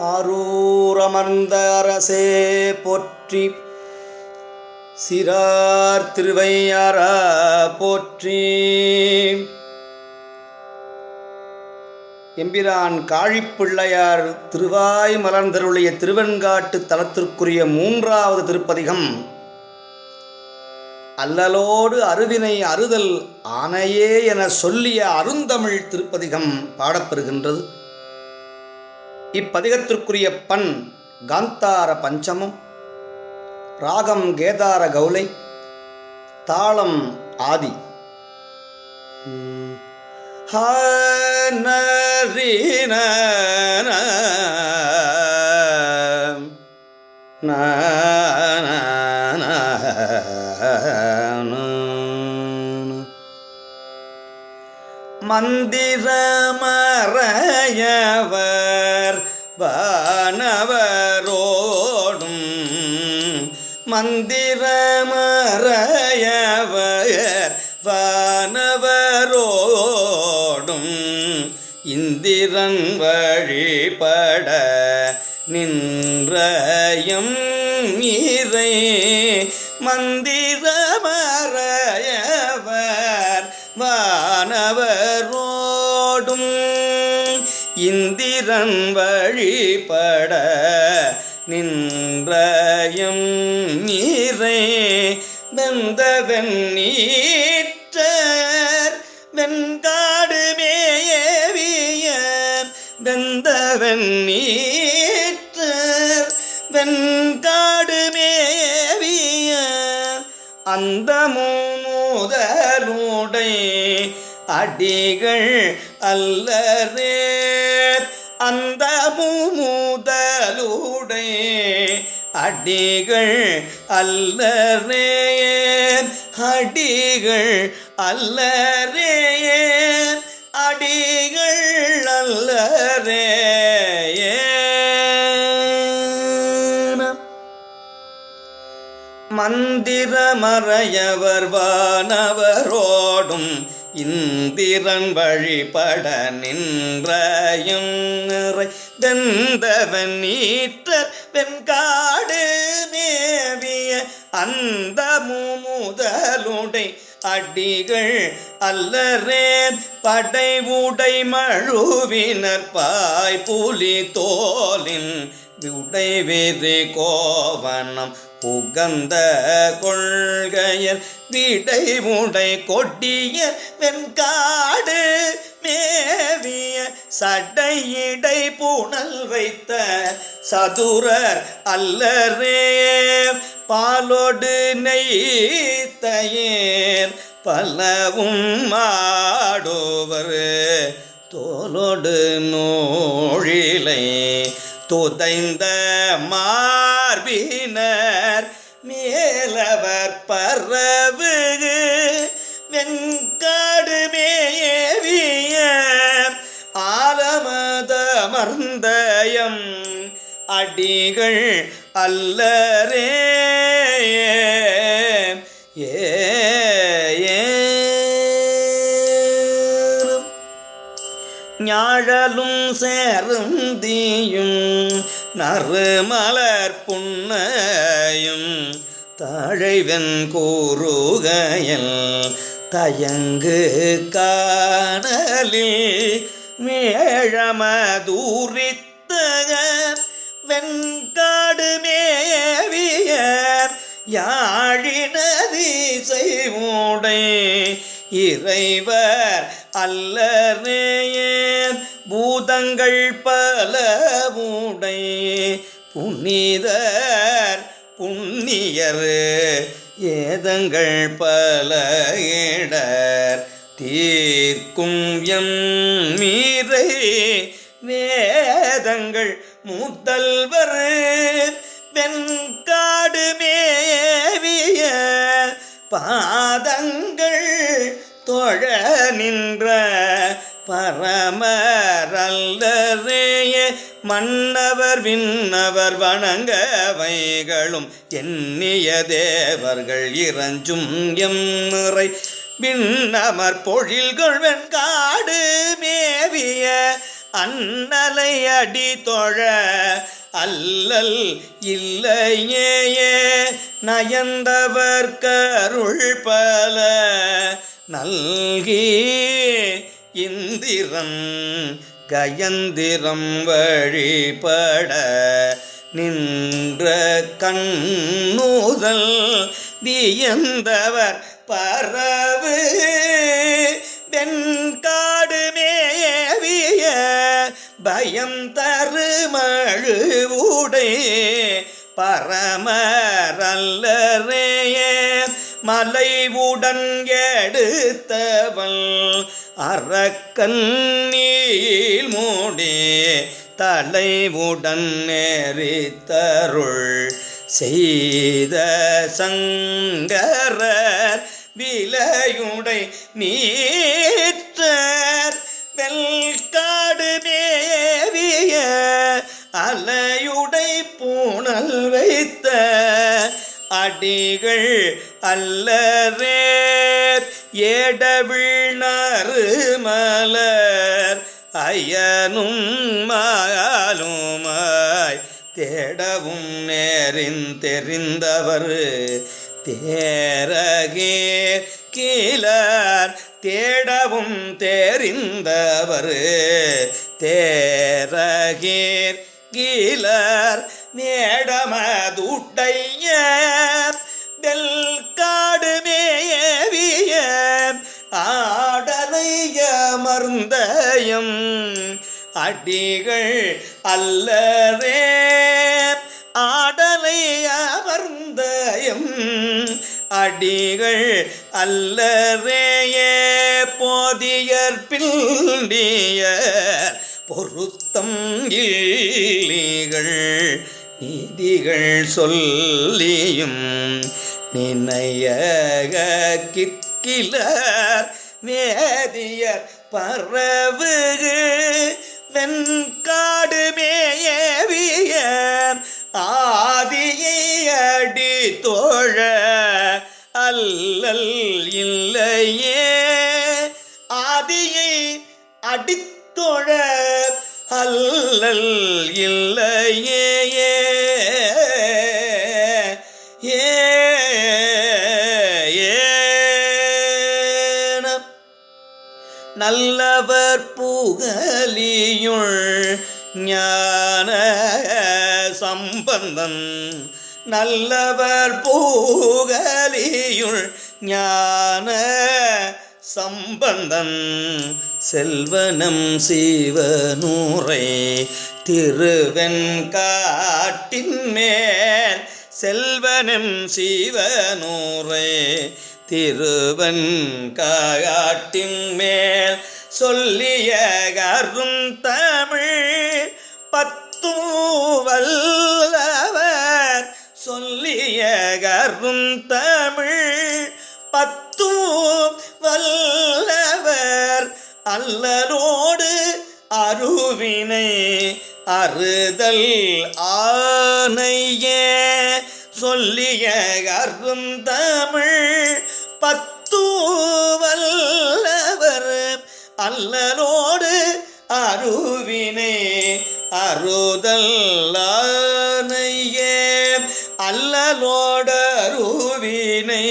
ஆரூரமர்ந்த அரசே போற்றி. சிறார் திருவையாரா போற்றி. எம்பிரான் காழிப்பிள்ளையார் திருவாய் மலர்ந்தருளிய திருவெண்காட்டு தலத்திற்குரிய மூன்றாவது திருப்பதிகம். அல்லலோடு அருவினை அறுதல் ஆனையே என சொல்லிய அருந்தமிழ் திருப்பதிகம் பாடப்பெறுகின்றது. இப்பதிகத்திற்குரிய பண் காந்தார பஞ்சமம் ராகம் கேதார கௌலை தாளம் ஆதி. ஹனரின மந்திரமறையவர் வானவரோடும் மந்திரமறையவர் வானவரோடும் இந்திரன் வழிபட நின்றயம் நீரை மந்திரமறையவர் வானவரோடும் இந்திரன் வழிபட நின்றயம் நீரே வெந்தவன் நீற்றர் வெண்காடு மேயவிய வெந்தவன் நீற்றர் வெண்காடு மேவிய அந்த மூதருடை அடிகள் அல்லரே. அடிகள் அல்லரே அடிகள் அல்லரே அடிகள் அல்லரே மந்திரமறையவர் வானவரோடும் இந்திரன் வழிபட நின்றையும் நிறை வெந்தவன் நீற்ற வெண்காடு நேவிய அந்த முதலுடை அடிகள் அல்லரே படை உடை மழுவினர் பாய் புலி தோலின் உடை வெறி கோவனம் புகந்த கொள்கையர் விடை உடை கொடிய வெண்காடு மேவிய சடையிடை புனல் வைத்த சதுரர் அல்லரே பாலோடு நெய்த்தயேர் பலவும் மாடோவர் தோலோடு நோழிலை துதைந்த மார்பினர் மேலவர் பரவு வெண்காடு மேவிய ஆலமதமர்ந்தயம் அடிகள் அல்லரே ஞாழலும் சேருந்தியும் நறுமலர் புன்னையும் தாழைவன் கூறுகையில் தயங்கு காணலில் மேழமதூரித்தக வெண்காடு மேவியர் யாழினதி செய்வோடை இறைவர் அல்லரே பூதங்கள் பல பலவுடை புனிதர் புண்ணியர் ஏதங்கள் பல இடர் தீர்க்கும் எம் மீறை வேதங்கள் முதல்வர் வெண்காடு மேவிய பாதங்கள் தொழ நின்ற பரமரல்லரேய மன்னவர் விண்ணவர் வணங்க வைகளும் எண்ணிய தேவர்கள் இறஞ்சும் எம் நிறை விண்ணமர் பொழில்கள் வெண்காடு மேவிய அன்னலை அடி தொழ. அல்லல் இல்லையே நயந்தவர் கருள் பல. நல்கி இந்திரன் கயந்திரம் வழிபட நின்ற கண்ணூதல் வியந்தவர் பரவு. வெண்காடு மேவிய பயம் தருமழு உடை பரமரல்லரேயே மலைவுடன் எடுத்தவள். அரக்கன் நீல் மூடி தலைவுடன் நெறித்தருள் செய்த சங்கரர் விலையுடை நீற்றர். வெல்காடு மேவிய அலையுடை பூணல் வைத்த அடிகள் அல்லரே ஏடவிழ்நறு மலர் ஐயனும் மாலுமாய் தேடவும் நேரின் தெரிந்தவர் தேரகே கீழர். தேடவும் தெரிந்தவர் தேரகேர் கீழர். மேடமதுடைய அடிகள் அல்லரே ஆடலை அமர்ந்தயம் அடிகள் அல்லரேயே போதியர் பில்டியர் பொருத்தம் இல்லீகள் நீதிகள் சொல்லியும் நினைய கிற்கிலர் வேதியர் பரவுகு. வெண்காடு மேயவிய ஆதியை அடி தோழ அல்லல் இல்லையே. ஆதியை அடித்தோழ அல்லல் இல்லையே. முதலியுள் ஞான சம்பந்தன். நல்லவர் பூகலியுள் ஞான சம்பந்தன். செல்வனம் சிவனூரை திருவெண்காட்டின் மேல் செல்வனம் சீவனூரை திருவன் காட்டின் மேல் சொல்லிய கரும் தமிழ் பத்தூவல்லவர். சொல்லிய கரும் தமிழ் பத்து வல்லவர் அல்லலோடு அருவினை அறுதல் ஆனைய. சொல்லிய கரும் தமிழ் அல்லலோடு அருவினே அருதல்லானையே. ஆனையே அல்லலோடு அருவினை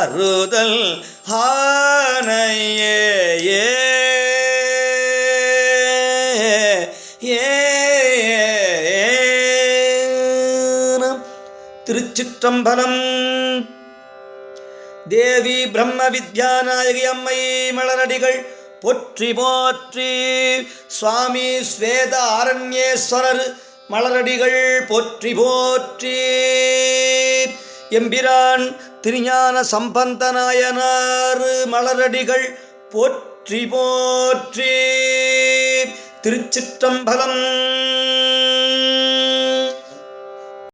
அருதல் ஆனையே திருச்சிற்றம்பலம். தேவி பிரம்ம வித்யாநாயகி அம்மை மலரடிகள். போற்றி போற்றி. சுவாமி ஸ்வேத அரண்யேஸ்வரர் மலரடிகள் போற்றி போற்றி. எம்பிரான் திருஞான சம்பந்த நாயனார் மலரடிகள் போற்றி போற்றி. திருச்சிற்றம்பலம்